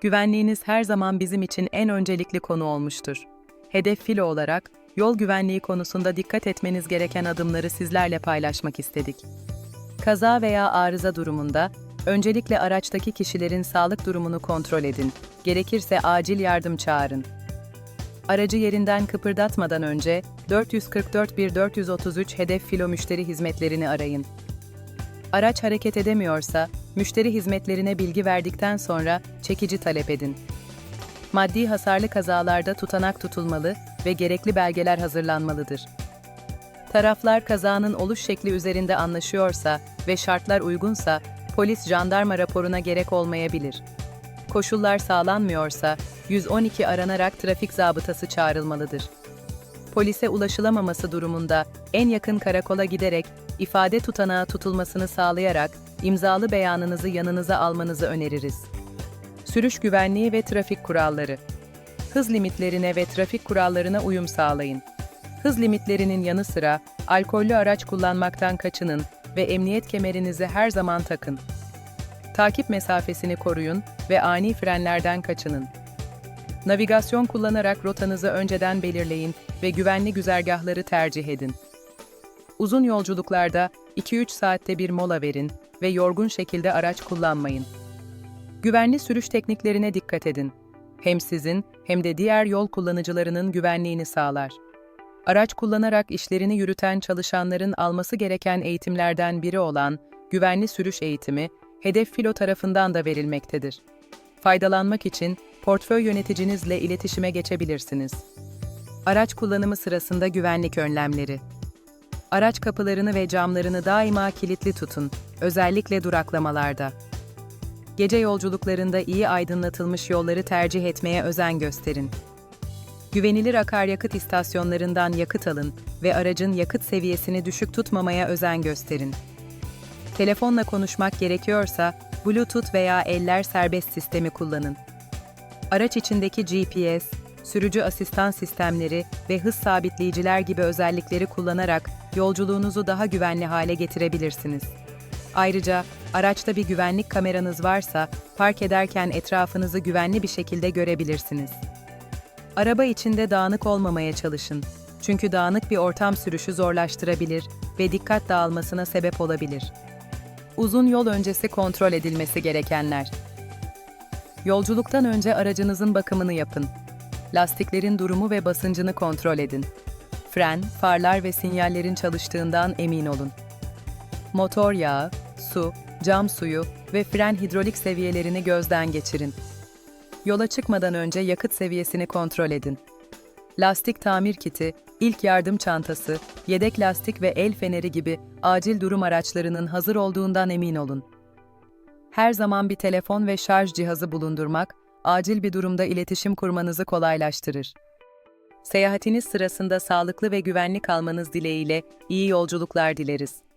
güvenliğiniz her zaman bizim için en öncelikli konu olmuştur. Hedef filo olarak, yol güvenliği konusunda dikkat etmeniz gereken adımları sizlerle paylaşmak istedik. Kaza veya arıza durumunda, öncelikle araçtaki kişilerin sağlık durumunu kontrol edin. Gerekirse acil yardım çağırın. Aracı yerinden kıpırdatmadan önce 444 1433 hedef filo müşteri hizmetlerini arayın. Araç hareket edemiyorsa, müşteri hizmetlerine bilgi verdikten sonra çekici talep edin. Maddi hasarlı kazalarda tutanak tutulmalı ve gerekli belgeler hazırlanmalıdır. Taraflar kazanın oluş şekli üzerinde anlaşıyorsa ve şartlar uygunsa, polis jandarma raporuna gerek olmayabilir. Koşullar sağlanmıyorsa, 112 aranarak trafik zabıtası çağrılmalıdır. Polise ulaşılamaması durumunda en yakın karakola giderek ifade tutanağı tutulmasını sağlayarak imzalı beyanınızı yanınıza almanızı öneririz. Sürüş güvenliği ve trafik kuralları. Hız limitlerine ve trafik kurallarına uyum sağlayın. Hız limitlerinin yanı sıra alkollü araç kullanmaktan kaçının ve emniyet kemerinizi her zaman takın. Takip mesafesini koruyun ve ani frenlerden kaçının. Navigasyon kullanarak rotanızı önceden belirleyin ve güvenli güzergahları tercih edin. Uzun yolculuklarda 2-3 saatte bir mola verin ve yorgun şekilde araç kullanmayın. Güvenli sürüş tekniklerine dikkat edin. Hem sizin hem de diğer yol kullanıcılarının güvenliğini sağlar. Araç kullanarak işlerini yürüten çalışanların alması gereken eğitimlerden biri olan güvenli sürüş eğitimi, hedef filo tarafından da verilmektedir. Faydalanmak için portföy yöneticinizle iletişime geçebilirsiniz. Araç kullanımı sırasında güvenlik önlemleri. Araç kapılarını ve camlarını daima kilitli tutun, özellikle duraklamalarda. Gece yolculuklarında iyi aydınlatılmış yolları tercih etmeye özen gösterin. Güvenilir akaryakıt istasyonlarından yakıt alın ve aracın yakıt seviyesini düşük tutmamaya özen gösterin. Telefonla konuşmak gerekiyorsa Bluetooth veya eller serbest sistemi kullanın. Araç içindeki GPS, sürücü asistan sistemleri ve hız sabitleyiciler gibi özellikleri kullanarak yolculuğunuzu daha güvenli hale getirebilirsiniz. Ayrıca araçta bir güvenlik kameranız varsa park ederken etrafınızı güvenli bir şekilde görebilirsiniz. Araba içinde dağınık olmamaya çalışın. Çünkü dağınık bir ortam sürüşü zorlaştırabilir ve dikkat dağılmasına sebep olabilir. Uzun yol öncesi kontrol edilmesi gerekenler. Yolculuktan önce aracınızın bakımını yapın. Lastiklerin durumu ve basıncını kontrol edin. Fren, farlar ve sinyallerin çalıştığından emin olun. Motor yağı, su, cam suyu ve fren hidrolik seviyelerini gözden geçirin. Yola çıkmadan önce yakıt seviyesini kontrol edin. Lastik tamir kiti, ilk yardım çantası, yedek lastik ve el feneri gibi acil durum araçlarının hazır olduğundan emin olun. Her zaman bir telefon ve şarj cihazı bulundurmak, acil bir durumda iletişim kurmanızı kolaylaştırır. Seyahatiniz sırasında sağlıklı ve güvenli kalmanız dileğiyle iyi yolculuklar dileriz.